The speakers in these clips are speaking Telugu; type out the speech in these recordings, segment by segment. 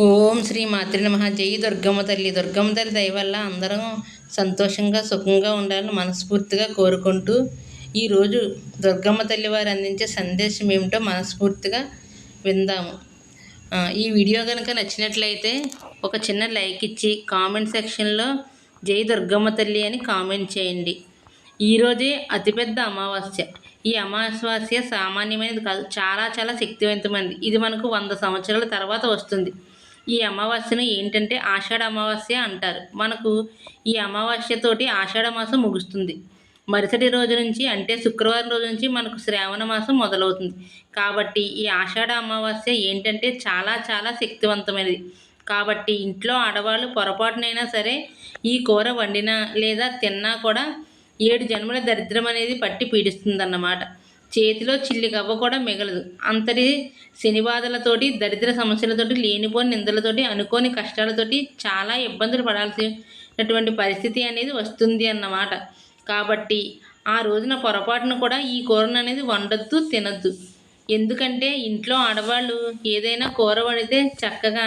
ఓం శ్రీ మాతృ నమ. జై దుర్గమ్మ తల్లి. దుర్గమ్మ తల్లి దయ వల్ల అందరం సంతోషంగా సుఖంగా ఉండాలని మనస్ఫూర్తిగా కోరుకుంటూ ఈరోజు దుర్గమ్మ తల్లి వారు అందించే సందేశం ఏమిటో మనస్ఫూర్తిగా విందాము. ఈ వీడియో కనుక నచ్చినట్లయితే ఒక చిన్న లైక్ ఇచ్చి కామెంట్ సెక్షన్లో జై దుర్గమ్మ తల్లి అని కామెంట్ చేయండి. ఈరోజే అతిపెద్ద అమావాస్య. ఈ అమావాస్య సామాన్యమైనది కాదు చాలా చాలా శక్తివంతమైనది. ఇది మనకు వంద సంవత్సరాల తర్వాత వస్తుంది. ఈ అమావాస్యను ఏంటంటే ఆషాఢ అమావాస్య అంటారు. మనకు ఈ అమావాస్యతోటి ఆషాఢ మాసం ముగుస్తుంది. మరుసటి రోజు నుంచి అంటే శుక్రవారం రోజు నుంచి మనకు శ్రావణ మాసం మొదలవుతుంది. కాబట్టి ఈ ఆషాఢ అమావాస్య ఏంటంటే చాలా చాలా శక్తివంతమైనది. కాబట్టి ఇంట్లో ఆడవాళ్ళు పొరపాటునైనా సరే ఈ కూర వండినా లేదా తిన్నా కూడా ఏడు జన్మల దరిద్రం అనేది పట్టి పీడిస్తుందన్నమాట. చేతిలో చిల్లి గవ్వ కూడా మిగలదు. అంతటి శనిబాధలతోటి దరిద్ర సమస్యలతోటి లేనిపోని నిందలతోటి అనుకోని కష్టాలతోటి చాలా ఇబ్బందులు పడాల్సినటువంటి పరిస్థితి అనేది వస్తుంది అన్నమాట. కాబట్టి ఆ రోజున పొరపాటున కూడా ఈ కూరను అనేది వండొద్దు తినద్దు. ఎందుకంటే ఇంట్లో ఆడవాళ్ళు ఏదైనా కూర వండితే చక్కగా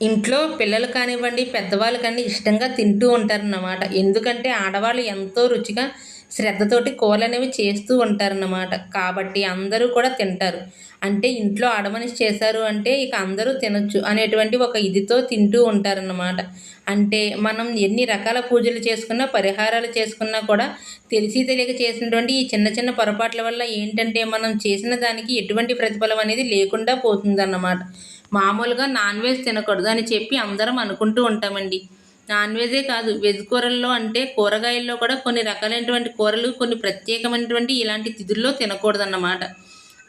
ఇంట్లో పిల్లలు కానివ్వండి పెద్దవాళ్ళు కానీ ఇష్టంగా తింటూ ఉంటారన్నమాట. ఎందుకంటే ఆడవాళ్ళు ఎంతో రుచిగా శ్రద్ధతోటి కూరలు అనేవి చేస్తూ ఉంటారన్నమాట. కాబట్టి అందరూ కూడా తింటారు. అంటే ఇంట్లో ఆడమనిషి చేశారు అంటే ఇక అందరూ తినొచ్చు అనేటువంటి ఒక ఇదితో తింటూ ఉంటారన్నమాట. అంటే మనం ఎన్ని రకాల పూజలు చేసుకున్నా పరిహారాలు చేసుకున్నా కూడా తెలిసి తెలియక చేసినటువంటి ఈ చిన్న చిన్న పొరపాట్ల వల్ల ఏంటంటే మనం చేసిన దానికి ఎటువంటి ప్రతిఫలం అనేది లేకుండా పోతుందన్నమాట. మామూలుగా నాన్ వెజ్ తినకూడదు అని చెప్పి అందరం అనుకుంటూ ఉంటామండి. నాన్ వెజే కాదు వెజ్ కూరల్లో అంటే కూరగాయల్లో కూడా కొన్ని రకాలైనటువంటి కూరలు కొన్ని ప్రత్యేకమైనటువంటి ఇలాంటి తిథుల్లో తినకూడదన్నమాట.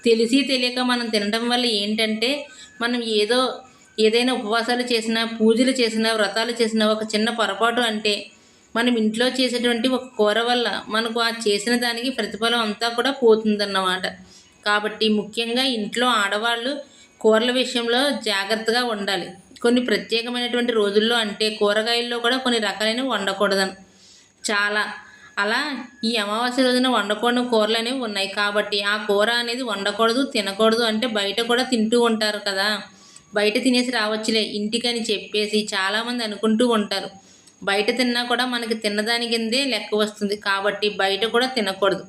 తెలిసి తెలియక మనం తినడం వల్ల ఏంటంటే మనం ఏదో ఏదైనా ఉపవాసాలు చేసినా పూజలు చేసినా వ్రతాలు చేసినా ఒక చిన్న పొరపాటు అంటే మనం ఇంట్లో చేసేటువంటి ఒక కూర వల్ల మనకు ఆ చేసిన దానికి ప్రతిఫలం అంతా కూడా పోతుందన్నమాట. కాబట్టి ముఖ్యంగా ఇంట్లో ఆడవాళ్ళు కూరల విషయంలో జాగ్రత్తగా ఉండాలి. కొన్ని ప్రత్యేకమైనటువంటి రోజుల్లో అంటే కూరగాయల్లో కూడా కొన్ని రకాలైనవి వండకూడదని చాలా. అలా ఈ అమావాస్య రోజున వండకూడని కూరలు అనేవి ఉన్నాయి కాబట్టి ఆ కూర అనేది వండకూడదు తినకూడదు అంటే బయట కూడా తింటూ ఉంటారు కదా. బయట తినేసి రావచ్చులే. ఇంటికని చెప్పేసి చాలామంది అనుకుంటూ ఉంటారు. బయట తిన్నా కూడా మనకి తిన్నదాని కిందే లెక్క వస్తుంది కాబట్టి బయట కూడా తినకూడదు.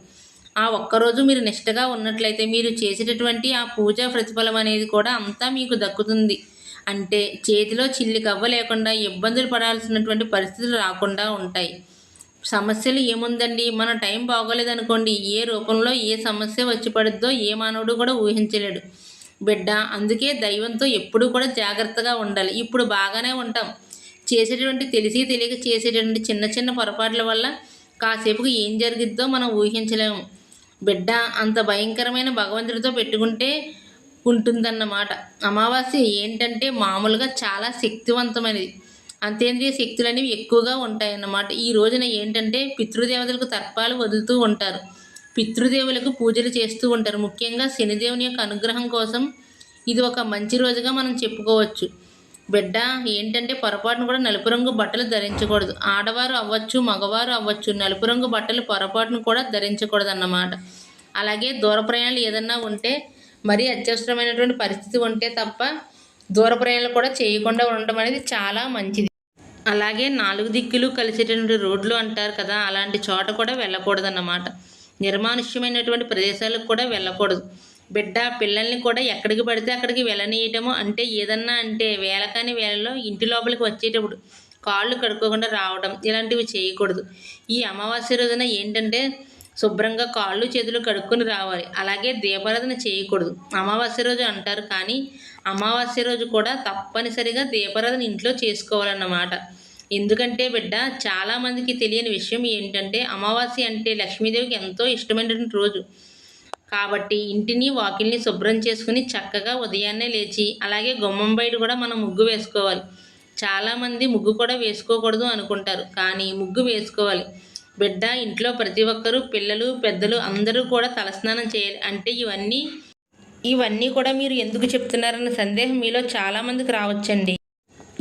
ఆ ఒక్కరోజు మీరు నిష్టగా ఉన్నట్లయితే మీరు చేసేటటువంటి ఆ పూజా ప్రతిఫలం అనేది కూడా అంతా మీకు దక్కుతుంది. అంటే చేతిలో చిల్లి కవ్వ లేకుండా ఇబ్బందులు పడాల్సినటువంటి పరిస్థితులు రాకుండా ఉంటాయి. సమస్యలు ఏముందండి? మన టైం బాగోలేదనుకోండి ఏ రూపంలో ఏ సమస్య వచ్చి పడుద్దో ఏ మానవుడు కూడా ఊహించలేడు. బిడ్డ అందుకే దైవంతో ఎప్పుడు కూడా జాగ్రత్తగా ఉండాలి. ఇప్పుడు బాగానే ఉంటాం. చేసేటువంటి తెలిసి తెలియక చేసేటువంటి చిన్న చిన్న పొరపాట్ల వల్ల కాసేపుకి ఏం జరిగిద్దో మనం ఊహించలేము. బిడ్డ అంత భయంకరమైన భగవంతుడితో పెట్టుకుంటే ఉంటుందన్నమాట. అమావాస్య ఏంటంటే మామూలుగా చాలా శక్తివంతమైనది. అంతేంద్రియ శక్తులు అనేవి ఎక్కువగా ఉంటాయన్నమాట. ఈ రోజున ఏంటంటే పితృదేవతలకు తర్పాలు వదులుతూ ఉంటారు. పితృదేవులకు పూజలు చేస్తూ ఉంటారు. ముఖ్యంగా శనిదేవుని యొక్క అనుగ్రహం కోసం ఇది ఒక మంచి రోజుగా మనం చెప్పుకోవచ్చు. బిడ్డ ఏంటంటే పొరపాటును కూడా నలుపు రంగు బట్టలు ధరించకూడదు. ఆడవారు అవ్వచ్చు మగవారు అవ్వచ్చు నలుపు రంగు బట్టలు పొరపాటును కూడా ధరించకూడదు అన్నమాట అలాగే దూర ప్రయాణాలు ఏదన్నా ఉంటే మరీ అత్యవసరమైనటువంటి పరిస్థితి ఉంటే తప్ప దూర ప్రయాణాలు కూడా చేయకుండా ఉండడం అనేది చాలా మంచిది. అలాగే నాలుగు దిక్కులు కలిసేటువంటి రోడ్లు అంటారు కదా అలాంటి చోట కూడా వెళ్ళకూడదన్నమాట. నిర్మానుష్యమైనటువంటి ప్రదేశాలకు కూడా వెళ్ళకూడదు. బిడ్డ పిల్లల్ని కూడా ఎక్కడికి పడితే అక్కడికి వెళ్ళనీయటము అంటే ఏదన్నా అంటే వేళ కాని వేళలో ఇంటి లోపలికి వచ్చేటప్పుడు కాళ్ళు కడుక్కోకుండా రావడం ఇలాంటివి చేయకూడదు. ఈ అమావాస్య రోజున ఏంటంటే శుభ్రంగా కాళ్ళు చేతులు కడుక్కొని రావాలి. అలాగే దీపారాధన చేయకూడదు. అమావాస్య రోజు అంటారు కానీ అమావాస్య రోజు కూడా తప్పనిసరిగా దీపారాధన ఇంట్లో చేసుకోవాలన్నమాట. ఎందుకంటే బిడ్డ చాలామందికి తెలియని విషయం ఏంటంటే అమావాస్య అంటే లక్ష్మీదేవికి ఎంతో ఇష్టమైనటువంటి రోజు. కాబట్టి ఇంటిని వాకిల్ని శుభ్రం చేసుకుని చక్కగా ఉదయాన్నే లేచి అలాగే గుమ్మం బయట కూడా మనం ముగ్గు వేసుకోవాలి. చాలామంది ముగ్గు కూడా వేసుకోకూడదు అనుకుంటారు. కానీ ముగ్గు వేసుకోవాలి. బిడ్డ ఇంట్లో ప్రతి ఒక్కరూ పిల్లలు పెద్దలు అందరూ కూడా తలస్నానం చేయాలి. అంటే ఇవన్నీ ఇవన్నీ కూడా మీరు ఎందుకు చెప్తున్నారన్న సందేహం మీలో చాలామందికి రావచ్చండి.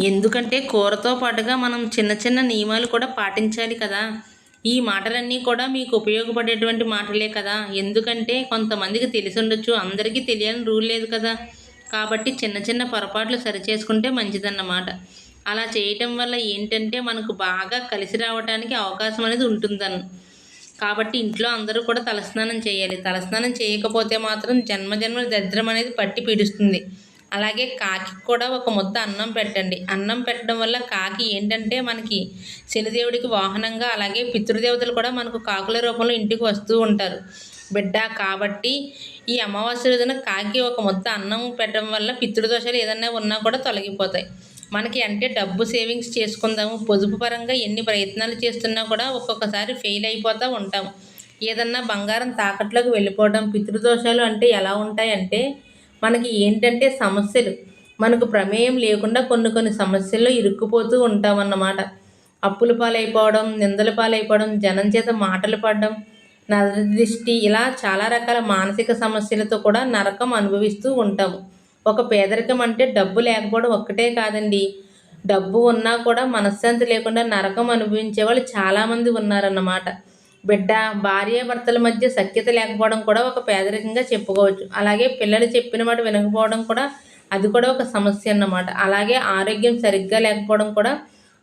ఎందుకంటే కూరతో పాటుగా మనం చిన్న చిన్న నియమాలు కూడా పాటించాలి కదా. ఈ మాటలన్నీ కూడా మీకు ఉపయోగపడేటువంటి మాటలే కదా. ఎందుకంటే కొంతమందికి తెలిసి ఉండొచ్చు అందరికీ తెలియాలని రూల్ లేదు కదా. కాబట్టి చిన్న చిన్న పొరపాట్లు సరిచేసుకుంటే మంచిదన్నమాట. అలా చేయటం వల్ల ఏంటంటే మనకు బాగా కలిసి రావడానికి అవకాశం అనేది ఉంటుందని. కాబట్టి ఇంట్లో అందరూ కూడా తలస్నానం చేయాలి. తలస్నానం చేయకపోతే మాత్రం జన్మజన్మల దరిద్రం అనేది పట్టి పీడిస్తుంది. అలాగే కాకి కూడా ఒక ముద్ద అన్నం పెట్టండి. అన్నం పెట్టడం వల్ల కాకి ఏంటంటే మనకి శనిదేవుడికి వాహనంగా అలాగే పితృదేవతలు కూడా మనకు కాకుల రూపంలో ఇంటికి వస్తూ ఉంటారు. బిడ్డ కాబట్టి ఈ అమావాస్య రోజున కాకి ఒక ముద్ద అన్నం పెట్టడం వల్ల పితృదోషాలు ఏదన్నా ఉన్నా కూడా తొలగిపోతాయి. మనకి అంటే డబ్బు సేవింగ్స్ చేసుకుందాము పొదుపు పరంగా ఎన్ని ప్రయత్నాలు చేస్తున్నా కూడా ఒక్కొక్కసారి ఫెయిల్ అయిపోతూ ఉంటాం. ఏదన్నా బంగారం తాకట్లోకి వెళ్ళిపోవడం పితృదోషాలు అంటే ఎలా ఉంటాయంటే మనకి ఏంటంటే సమస్యలు. మనకు ప్రమేయం లేకుండా కొన్ని కొన్ని సమస్యల్లో ఇరుక్కుపోతూ ఉంటామన్నమాట. అప్పుల పాలైపోవడం నిందల పాలైపోవడం జనం చేత మాటలు పడడం నరదృష్టి ఇలా చాలా రకాల మానసిక సమస్యలతో కూడా నరకం అనుభవిస్తూ ఉంటాము. ఒక పేదరికం అంటే డబ్బు లేకపోవడం ఒక్కటే కాదండి. డబ్బు ఉన్నా కూడా మనశ్శాంతి లేకుండా నరకం అనుభవించే వాళ్ళు చాలామంది ఉన్నారన్నమాట. బిడ్డ భార్యాభర్తల మధ్య సఖ్యత లేకపోవడం కూడా ఒక పేదరికంగా చెప్పుకోవచ్చు. అలాగే పిల్లలు చెప్పిన మాట వినకపోవడం కూడా అది కూడా ఒక సమస్య అన్నమాట. అలాగే ఆరోగ్యం సరిగ్గా లేకపోవడం కూడా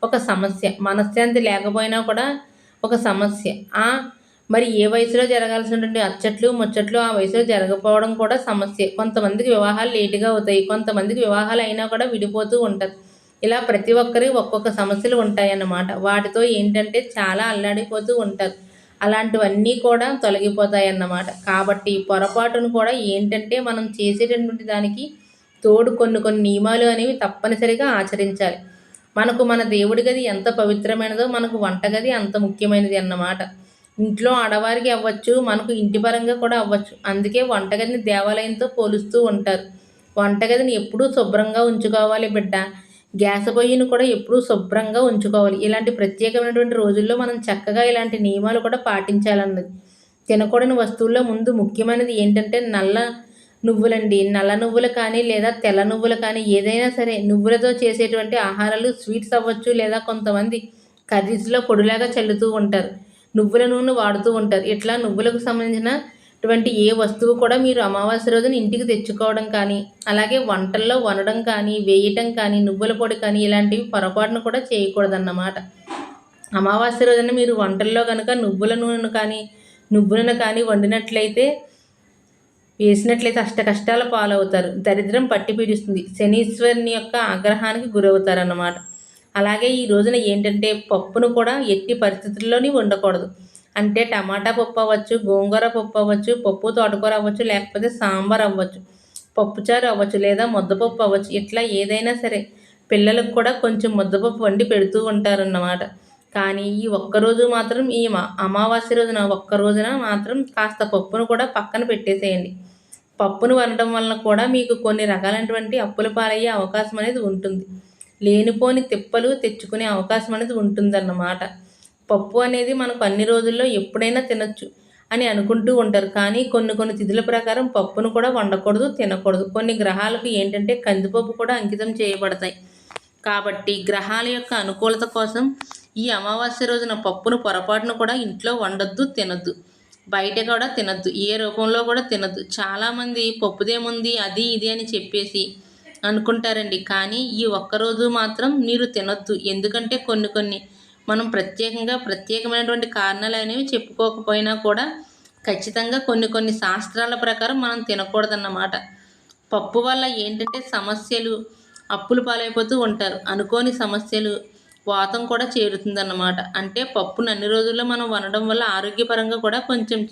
ఒక సమస్య. మనశ్శాంతి లేకపోయినా కూడా ఒక సమస్య. మరి ఏ వయసులో జరగాల్సినటువంటి అచ్చట్లు ముచ్చట్లు ఆ వయసులో జరగకపోవడం కూడా సమస్య. కొంతమందికి వివాహాలు లేటుగా అవుతాయి. కొంతమందికి వివాహాలు అయినా కూడా విడిపోతూ ఉంటారు. ఇలా ప్రతి ఒక్కరికి ఒక్కొక్క సమస్యలు ఉంటాయన్నమాట. వాటితో ఏంటంటే చాలా అల్లాడిపోతూ ఉంటారు. అలాంటివన్నీ కూడా తొలగిపోతాయి అన్నమాట కాబట్టి పొరపాటును కూడా ఏంటంటే మనం చేసేటటువంటి దానికి తోడు కొన్ని కొన్ని నియమాలు అనేవి తప్పనిసరిగా ఆచరించాలి. మనకు మన దేవుడి గది ఎంత పవిత్రమైనదో మనకు వంటగది అంత ముఖ్యమైనది అన్నమాట. ఇంట్లో ఆడవారికి అవ్వచ్చు మనకు ఇంటి పరంగా కూడా అవ్వచ్చు. అందుకే వంటగదిని దేవాలయంతో పోలుస్తూ ఉంటారు. వంటగదిని ఎప్పుడూ శుభ్రంగా ఉంచుకోవాలి బిడ్డ. గ్యాస్ పొయ్యిని కూడా ఎప్పుడూ శుభ్రంగా ఉంచుకోవాలి. ఇలాంటి ప్రత్యేకమైనటువంటి రోజుల్లో మనం చక్కగా ఇలాంటి నియమాలు కూడా పాటించాలన్నది. తినకూడని వస్తువుల్లో ముందు ముఖ్యమైనది ఏంటంటే నల్ల నువ్వులండి. నల్ల నువ్వులు కానీ లేదా తెల్ల నువ్వులు కానీ ఏదైనా సరే నువ్వులతో చేసేటువంటి ఆహారాలు స్వీట్స్ అవ్వచ్చు లేదా కొంతమంది కర్రీస్లో పొడిలాగా చల్లుతూ ఉంటారు. నువ్వుల నూనె వాడుతూ ఉంటారు. ఇట్లా నువ్వులకు సంబంధించిన అటువంటి ఏ వస్తువు కూడా మీరు అమావాస్య రోజున ఇంటికి తెచ్చుకోవడం కానీ అలాగే వంటల్లో వనడం కానీ వేయటం కానీ నువ్వుల పొడి కానీ ఇలాంటివి పొరపాటును కూడా చేయకూడదన్నమాట. అమావాస్య రోజున మీరు వంటల్లో కనుక నువ్వుల నూనెను కానీ నువ్వులను కానీ వండినట్లయితే వేసినట్లయితే అష్ట కష్టాల పాలవుతారు. దరిద్రం పట్టి పీడిస్తుంది. శనీశ్వరుని యొక్క ఆగ్రహానికి గురవుతారన్నమాట. అలాగే ఈ రోజున ఏంటంటే పప్పును కూడా ఎట్టి పరిస్థితుల్లోని ఉండకూడదు అంటే టమాటా పప్పు అవ్వచ్చు గోంగూర పప్పు అవ్వచ్చు పప్పు తోటకూర అవ్వచ్చు లేకపోతే సాంబార్ అవ్వచ్చు పప్పుచారు అవ్వచ్చు లేదా ముద్దపప్పు అవ్వచ్చు ఇట్లా ఏదైనా సరే పిల్లలకు కూడా కొంచెం ముద్దపప్పు వండి పెడుతూ ఉంటారన్నమాట. కానీ ఈ ఒక్కరోజు మాత్రం ఈ అమావాస్య రోజున ఒక్క రోజున మాత్రం కాస్త పప్పును కూడా పక్కన పెట్టేసేయండి. పప్పును వండడం వలన కూడా మీకు కొన్ని రకాలైనటువంటి అప్పుల పాలయ్యే అవకాశం అనేది ఉంటుంది. లేనిపోని తిప్పలు తెచ్చుకునే అవకాశం అనేది ఉంటుందన్నమాట. పప్పు అనేది మనకు అన్ని రోజుల్లో ఎప్పుడైనా తినచ్చు అని అనుకుంటూ ఉంటారు. కానీ కొన్ని కొన్ని తిథుల ప్రకారం పప్పును కూడా వండకూడదు తినకూడదు. కొన్ని గ్రహాలకు ఏంటంటే కందిపప్పు కూడా అంకితం చేయబడతాయి. కాబట్టి గ్రహాల యొక్క అనుకూలత కోసం ఈ అమావాస్య రోజున పప్పును పొరపాటును కూడా ఇంట్లో వండొద్దు తినద్దు. బయట కూడా తినద్దు. ఏ రూపంలో కూడా తినద్దు. చాలామంది పప్పుదేముంది అది ఇది అని చెప్పేసి అనుకుంటారండి. కానీ ఈ ఒక్కరోజు మాత్రం మీరు తినొద్దు. ఎందుకంటే కొన్ని కొన్ని మనం ప్రత్యేకంగా ప్రత్యేకమైనటువంటి కారణాలు అనేవి చెప్పుకోకపోయినా కూడా ఖచ్చితంగా కొన్ని కొన్ని శాస్త్రాల ప్రకారం మనం తినకూడదన్నమాట. పప్పు వల్ల ఏంటంటే సమస్యలు అప్పులు పాలైపోతూ ఉంటారు. అనుకోని సమస్యలు వాతం కూడా చేరుతుందన్నమాట. అంటే పప్పును అన్ని రోజుల్లో మనం వనడం వల్ల ఆరోగ్యపరంగా కూడా కొంచెం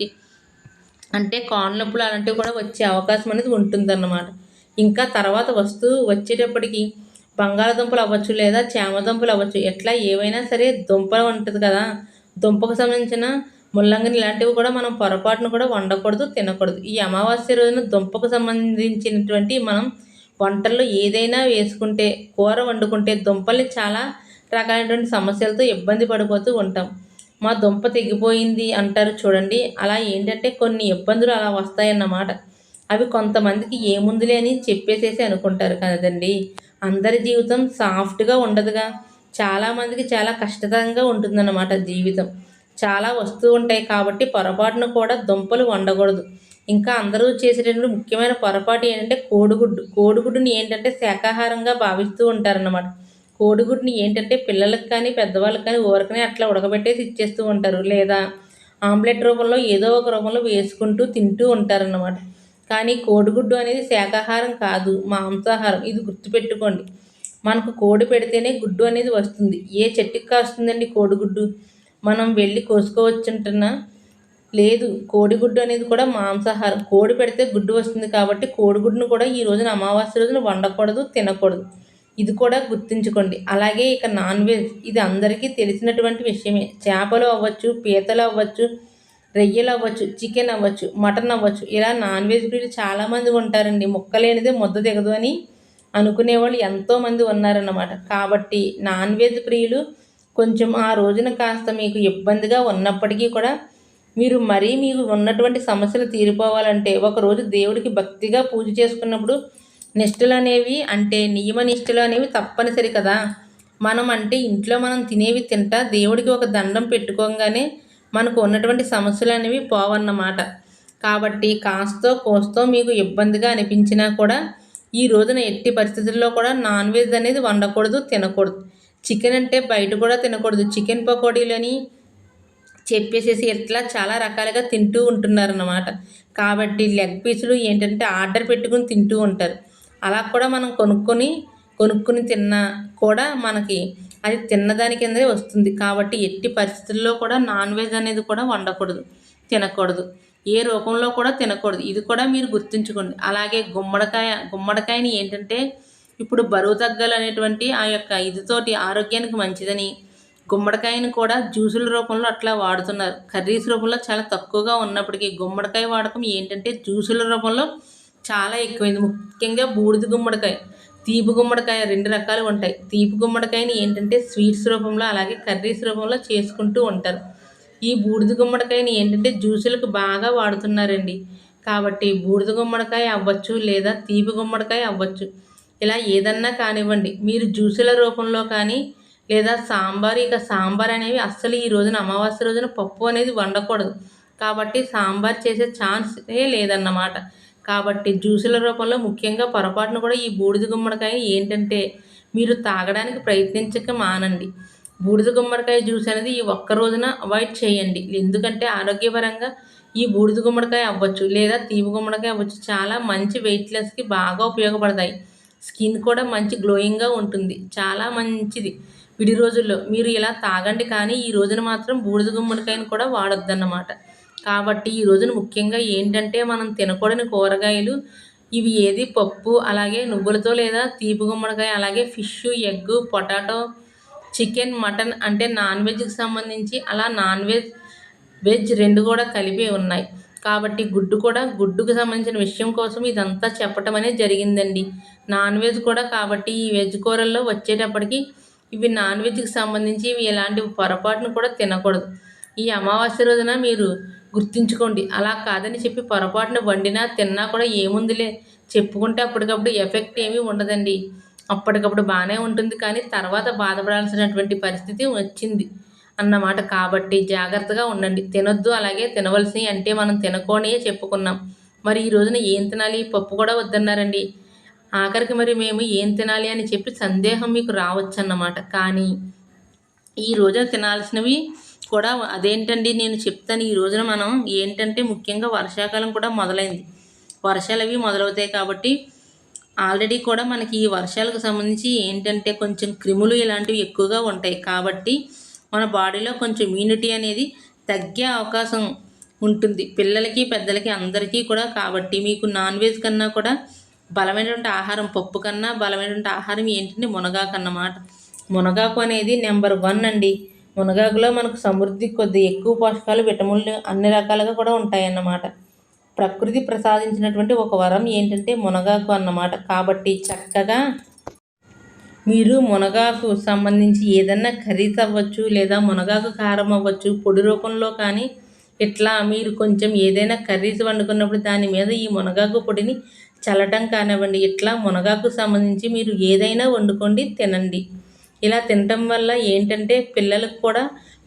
అంటే కాళ్ళనొప్పులు అలాంటివి కూడా వచ్చే అవకాశం అనేది ఉంటుందన్నమాట. ఇంకా తర్వాత వస్తూ వచ్చేటప్పటికి బంగాళదుంపలు అవ్వచ్చు లేదా చామదుంపలు అవ్వచ్చు ఎట్లా ఏవైనా సరే దుంప ఉంటుంది కదా. దుంపకు సంబంధించిన ముల్లంగిని ఇలాంటివి కూడా మనం పొరపాటును కూడా వండకూడదు తినకూడదు. ఈ అమావాస్య రోజున దుంపకు సంబంధించినటువంటి మనం వంటల్లో ఏదైనా వేసుకుంటే కూర వండుకుంటే దుంపల్ని చాలా రకాలైనటువంటి సమస్యలతో ఇబ్బంది పడిపోతూ ఉంటాం. మా దుంప తెగిపోయింది అంటారు చూడండి. అలా ఏంటంటే కొన్ని ఇబ్బందులు అలా వస్తాయన్నమాట. అవి కొంతమందికి ఏముందిలే అని చెప్పేసేసి అనుకుంటారు కదండి. అందరి జీవితం సాఫ్ట్గా ఉండదుగా. చాలామందికి చాలా కష్టతరంగా ఉంటుందన్నమాట జీవితం. చాలా వస్తూ ఉంటాయి కాబట్టి పొరపాటును కూడా దుంపలు వండకూడదు. ఇంకా అందరూ చేసేటటువంటి ముఖ్యమైన పొరపాటు ఏంటంటే కోడిగుడ్డు. కోడిగుడ్డుని ఏంటంటే శాకాహారంగా భావిస్తూ ఉంటారన్నమాట. కోడిగుడ్డుని ఏంటంటే పిల్లలకు కానీ పెద్దవాళ్ళకి కానీ ఊరకనే అట్లా ఉడకబెట్టేసి ఇచ్చేస్తూ ఉంటారు. లేదా ఆమ్లెట్ రూపంలో ఏదో ఒక రూపంలో వేసుకుంటూ తింటూ ఉంటారన్నమాట. కానీ కోడిగుడ్డు అనేది శాకాహారం కాదు మాంసాహారం. ఇది గుర్తుపెట్టుకోండి. మనకు కోడి పెడితేనే గుడ్డు అనేది వస్తుంది. ఏ చెట్టుకి కాస్తుందండి కోడిగుడ్డు? మనం వెళ్ళి కోసుకోవచ్చుంటున్నా లేదు కోడిగుడ్డు అనేది కూడా మాంసాహారం. కోడి పెడితే గుడ్డు వస్తుంది కాబట్టి కోడిగుడ్డును కూడా ఈ రోజున అమావాస్య రోజున వండకూడదు తినకూడదు. ఇది కూడా గుర్తుంచుకోండి. అలాగే ఇక నాన్ వెజ్ ఇది అందరికీ తెలిసినటువంటి విషయమే. చేపలు అవ్వచ్చు పీతలు అవ్వచ్చు రొయ్యలు అవ్వచ్చు చికెన్ అవ్వచ్చు మటన్ అవ్వచ్చు ఇలా నాన్ వెజ్ ప్రియులు చాలామంది ఉంటారండి. ముక్కలేనిదే ముద్ద దిగదు అని అనుకునేవాళ్ళు ఎంతోమంది ఉన్నారన్నమాట. కాబట్టి నాన్ వెజ్ ప్రియులు కొంచెం ఆ రోజున కాస్త మీకు ఇబ్బందిగా ఉన్నప్పటికీ కూడా మీరు మరీ మీకు ఉన్నటువంటి సమస్యలు తీరిపోవాలంటే ఒకరోజు దేవుడికి భక్తిగా పూజ చేసుకున్నప్పుడు నిష్టలు అనేవి అంటే నియమ నిష్ఠలు అనేవి తప్పనిసరి కదా. మనం అంటే ఇంట్లో మనం తినేవి తింటా దేవుడికి ఒక దండం పెట్టుకోగానే మనకు ఉన్నటువంటి సమస్యలు అనేవి పోవన్నమాట. కాబట్టి కాస్తో కోస్తో మీకు ఇబ్బందిగా అనిపించినా కూడా ఈ రోజున ఎట్టి పరిస్థితుల్లో కూడా నాన్ వెజ్ అనేది వండకూడదు తినకూడదు. చికెన్ అంటే బయట కూడా తినకూడదు. చికెన్ పకోడీలని చెప్పేసేసి ఇట్లా చాలా రకాలుగా తింటూ ఉంటున్నారన్నమాట. కాబట్టి లెగ్ పీసులు ఏంటంటే ఆర్డర్ పెట్టుకుని తింటూ ఉంటారు. అలా కూడా మనం కొనుక్కొని కొనుక్కుని తిన్నా కూడా మనకి అది తిన్నదాని కిందే వస్తుంది. కాబట్టి ఎట్టి పరిస్థితుల్లో కూడా నాన్ వెజ్ అనేది కూడా వండకూడదు. తినకూడదు. ఏ రూపంలో కూడా తినకూడదు. ఇది కూడా మీరు గుర్తుంచుకోండి. అలాగే గుమ్మడికాయ గుమ్మడికాయని ఏంటంటే ఇప్పుడు బరువు తగ్గాలు అనేటువంటి ఆ యొక్క ఇదితోటి ఆరోగ్యానికి మంచిదని గుమ్మడికాయని కూడా జ్యూసుల రూపంలో అట్లా వాడుతున్నారు. కర్రీస్ రూపంలో చాలా తక్కువగా ఉన్నప్పటికీ గుమ్మడికాయ వాడకం ఏంటంటే జ్యూసుల రూపంలో చాలా ఎక్కువైంది. ముఖ్యంగా బూడిద గుమ్మడికాయ. తీపి గుమ్మడికాయ రెండు రకాలు ఉంటాయి. తీపి గుమ్మడికాయని ఏంటంటే స్వీట్స్ రూపంలో అలాగే కర్రీస్ రూపంలో చేసుకుంటూ ఉంటారు. ఈ బూడిద గుమ్మడికాయని ఏంటంటే జ్యూసులకు బాగా వాడుతున్నారండి. కాబట్టి బూడిద గుమ్మడికాయ అవ్వచ్చు లేదా తీపి గుమ్మడికాయ అవ్వచ్చు. ఇలా ఏదన్నా కానివ్వండి. మీరు జ్యూసుల రూపంలో కానీ లేదా సాంబార్ ఇక సాంబార్ అనేవి అస్సలు ఈ రోజున అమావాస్య రోజున పప్పు అనేది వండకూడదు. కాబట్టి సాంబార్ చేసే ఛాన్సే లేదన్నమాట. కాబట్టి జ్యూసుల రూపంలో ముఖ్యంగా పొరపాటును కూడా ఈ బూడిద గుమ్మడికాయ ఏంటంటే మీరు తాగడానికి ప్రయత్నించక మానండి. బూడిద గుమ్మడికాయ జ్యూస్ అనేది ఈ ఒక్క రోజున అవాయిడ్ చేయండి. ఎందుకంటే ఆరోగ్యపరంగా ఈ బూడిద గుమ్మడికాయ అవ్వచ్చు లేదా తీపి గుమ్మడికాయ అవ్వచ్చు చాలా మంచి వెయిట్ లెస్కి బాగా ఉపయోగపడతాయి. స్కిన్ కూడా మంచి గ్లోయింగ్గా ఉంటుంది. చాలా మంచిది. విడి రోజుల్లో మీరు ఇలా తాగండి కానీ ఈ రోజున మాత్రం బూడిద గుమ్మడికాయను కూడా వాడొద్దన్నమాట. కాబట్టి ఈ రోజున ముఖ్యంగా ఏంటంటే మనం తినకూడని కూరగాయలు ఇవి ఏది పప్పు అలాగే నువ్వులతో లేదా తీపి గుమ్మడికాయ అలాగే fish egg potato chicken mutton అంటే నాన్ వెజ్కి సంబంధించి అలా నాన్ వెజ్ వెజ్ రెండు కూడా కలిపి ఉన్నాయి. కాబట్టి గుడ్డు కూడా గుడ్డుకు సంబంధించిన విషయం కోసం ఇదంతా చెప్పటం అనేది జరిగిందండి. నాన్ వెజ్ కూడా కాబట్టి ఈ వెజ్ కూరల్లో వచ్చేటప్పటికి ఇవి నాన్ వెజ్కి సంబంధించి ఇవి ఎలాంటి పొరపాటును కూడా తినకూడదు. ఈ అమావాస్య రోజున మీరు గుర్తుంచుకోండి. అలా కాదని చెప్పి పొరపాటున వండినా తిన్నా కూడా ఏముందిలే. చెప్పుకుంటే అప్పటికప్పుడు ఎఫెక్ట్ ఏమీ ఉండదండి. అప్పటికప్పుడు బాగానే ఉంటుంది కానీ తర్వాత బాధపడాల్సినటువంటి పరిస్థితి వచ్చింది అన్నమాట. కాబట్టి జాగ్రత్తగా ఉండండి. తినొద్దు అలాగే తినవలసి అంటే మనం తినకోనే చెప్పుకున్నాం. మరి ఈ రోజున ఏం తినాలి? పప్పు కూడా వద్దన్నారండి. ఆఖరికి మరి మేము ఏం తినాలి అని చెప్పి సందేహం మీకు రావచ్చు అన్నమాట కానీ ఈ రోజున తినాల్సినవి కూడా అదేంటండి నేను చెప్తాను ఈ రోజున మనం ఏంటంటే ముఖ్యంగా వర్షాకాలం కూడా మొదలైంది. వర్షాలు అవి మొదలవుతాయి కాబట్టి ఆల్రెడీ కూడా మనకి ఈ వర్షాలకు సంబంధించి ఏంటంటే కొంచెం క్రిములు ఇలాంటివి ఎక్కువగా ఉంటాయి. కాబట్టి మన బాడీలో కొంచెం ఇమ్యూనిటీ అనేది తగ్గే అవకాశం ఉంటుంది. పిల్లలకి పెద్దలకి అందరికీ కూడా కాబట్టి మీకు నాన్ వెజ్ కన్నా కూడా బలమైనటువంటి ఆహారం పప్పు కన్నా బలమైనటువంటి ఆహారం ఏంటంటే మునగాకు అన్నమాట. మునగాకు అనేది నెంబర్ వన్ అండి. మునగాకులో మనకు సమృద్ధి కొద్ది ఎక్కువ పోషకాలు విటమిన్లు అన్ని రకాలుగా కూడా ఉంటాయన్నమాట. ప్రకృతి ప్రసాదించినటువంటి ఒక వరం ఏంటంటే మునగాకు అన్నమాట. కాబట్టి చక్కగా మీరు మునగాకు సంబంధించి ఏదన్నా కర్రీస్ అవ్వచ్చు లేదా మునగాకు కారం అవ్వచ్చు పొడి రూపంలో కానీ ఇట్లా మీరు కొంచెం ఏదైనా కర్రీస్ వండుకున్నప్పుడు దాని మీద ఈ మునగాకు పొడిని చల్లటం కానివ్వండి ఇట్లా మునగాకు సంబంధించి మీరు ఏదైనా వండుకోండి తినండి. ఇలా తినటం వల్ల ఏంటంటే పిల్లలకు కూడా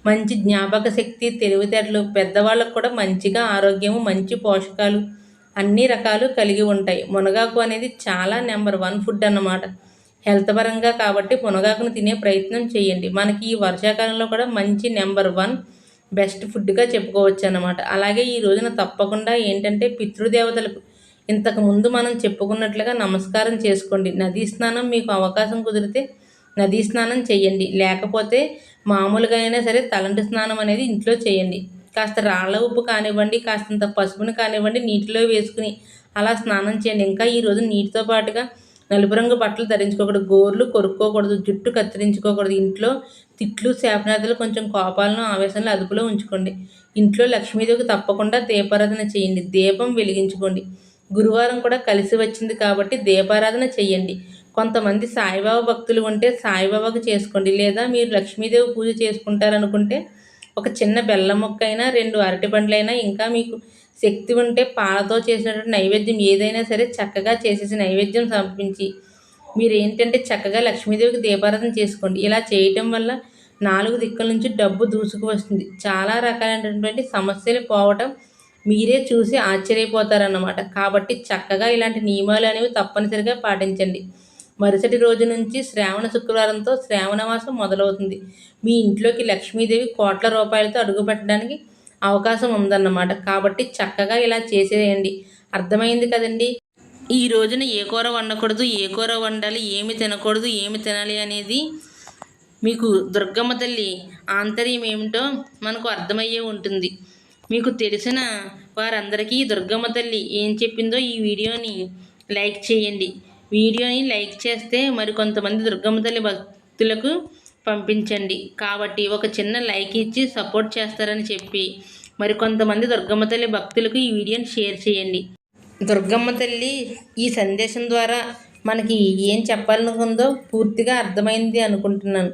మంచి జ్ఞాపక శక్తి తెలివితేటలు పెద్దవాళ్ళకు కూడా మంచిగా ఆరోగ్యము మంచి పోషకాలు అన్ని రకాలు కలిగి ఉంటాయి. మునగాకు అనేది చాలా నెంబర్ వన్ ఫుడ్ అన్నమాట. హెల్త్ పరంగా కాబట్టి మునగాకును తినే ప్రయత్నం చేయండి. మనకి ఈ వర్షాకాలంలో కూడా మంచి నెంబర్ వన్ బెస్ట్ ఫుడ్గా చెప్పుకోవచ్చు అన్నమాట. అలాగే ఈ రోజున తప్పకుండా ఏంటంటే పితృదేవతలకు ఇంతకు ముందు మనం చెప్పుకున్నట్లుగా నమస్కారం చేసుకోండి. నదీ స్నానం మీకు అవకాశం కుదిరితే నదీ స్నానం చేయండి. లేకపోతే మామూలుగా అయినా సరే తలంటి స్నానం అనేది ఇంట్లో చేయండి. కాస్త రాళ్ళ ఉప్పు కానివ్వండి కాస్తంత పసుపుని కానివ్వండి నీటిలో వేసుకుని అలా స్నానం చేయండి. ఇంకా ఈరోజు నీటితో పాటుగా నలుపు రంగు బట్టలు ధరించుకోకూడదు. గోర్లు కొరుక్కోకూడదు. జుట్టు కత్తిరించుకోకూడదు. ఇంట్లో తిట్లు శాపనార్థులు కొంచెం కోపాలను ఆవేశంలో అదుపులో ఉంచుకోండి. ఇంట్లో లక్ష్మీదేవికి తప్పకుండా దీపారాధన చేయండి. దీపం వెలిగించుకోండి. గురువారం కూడా కలిసి వచ్చింది కాబట్టి దీపారాధన చేయండి. కొంతమంది సాయిబాబా భక్తులు ఉంటే సాయిబాబాకు చేసుకోండి. లేదా మీరు లక్ష్మీదేవి పూజ చేసుకుంటారనుకుంటే ఒక చిన్న బెల్లం మొక్క అయినా రెండు అరటి పండ్లైనా ఇంకా మీకు శక్తి ఉంటే పాలతో చేసినటువంటి నైవేద్యం ఏదైనా సరే చక్కగా చేసేసి నైవేద్యం సమర్పించి మీరు ఏంటంటే చక్కగా లక్ష్మీదేవికి దీపారాధన చేసుకోండి. ఇలా చేయటం వల్ల నాలుగు దిక్కుల నుంచి డబ్బు దూసుకు వస్తుంది. చాలా రకాలైనటువంటి సమస్యలు పోవటం మీరే చూసి ఆశ్చర్యపోతారన్నమాట. కాబట్టి చక్కగా ఇలాంటి నియమాలు అనేవి తప్పనిసరిగా పాటించండి. మరుసటి రోజు నుంచి శ్రావణ శుక్రవారంతో శ్రావణ మాసం మొదలవుతుంది. మీ ఇంట్లోకి లక్ష్మీదేవి కోట్ల రూపాయలతో అడుగుపెట్టడానికి అవకాశం ఉందన్నమాట. కాబట్టి చక్కగా ఇలా చేసేయండి. అర్థమైంది కదండి? ఈ రోజున ఏ కూర వండకూడదు ఏ కూర వండాలి ఏమి తినకూడదు ఏమి తినాలి అనేది మీకు దుర్గమ్మ తల్లి ఆంతర్యం ఏమిటో మనకు అర్థమయ్యే ఉంటుంది. మీకు తెలిసిన వారందరికీ దుర్గమ్మ తల్లి ఏం చెప్పిందో ఈ వీడియోని లైక్ చేయండి. వీడియోని లైక్ చేస్తే మరి కొంతమంది దుర్గమ్మ తల్లి భక్తులకు పంపించండి. కాబట్టి ఒక చిన్న లైక్ ఇచ్చి సపోర్ట్ చేస్తారని చెప్పి మరి కొంతమంది దుర్గమ్మ తల్లి భక్తులకు ఈ వీడియోని షేర్ చేయండి. దుర్గమ్మ తల్లి ఈ సందేశం ద్వారా మనకి ఏం చెప్పాలనుకుందో పూర్తిగా అర్థమైంది అనుకుంటున్నాను.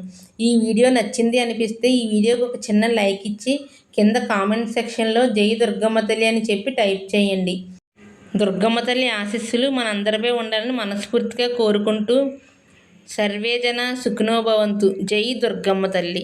ఈ వీడియో నచ్చింది అనిపిస్తే ఈ వీడియోకి ఒక చిన్న లైక్ ఇచ్చి కింద కామెంట్ సెక్షన్లో జై దుర్గమ్మ తల్లి అని చెప్పి టైప్ చేయండి. దుర్గమ్మ తల్లి ఆశీస్సులు మనందరిపై ఉండాలని మనస్ఫూర్తిగా కోరుకుంటూ సర్వేజన సుఖనోభవంతు జై దుర్గమ్మ తల్లి.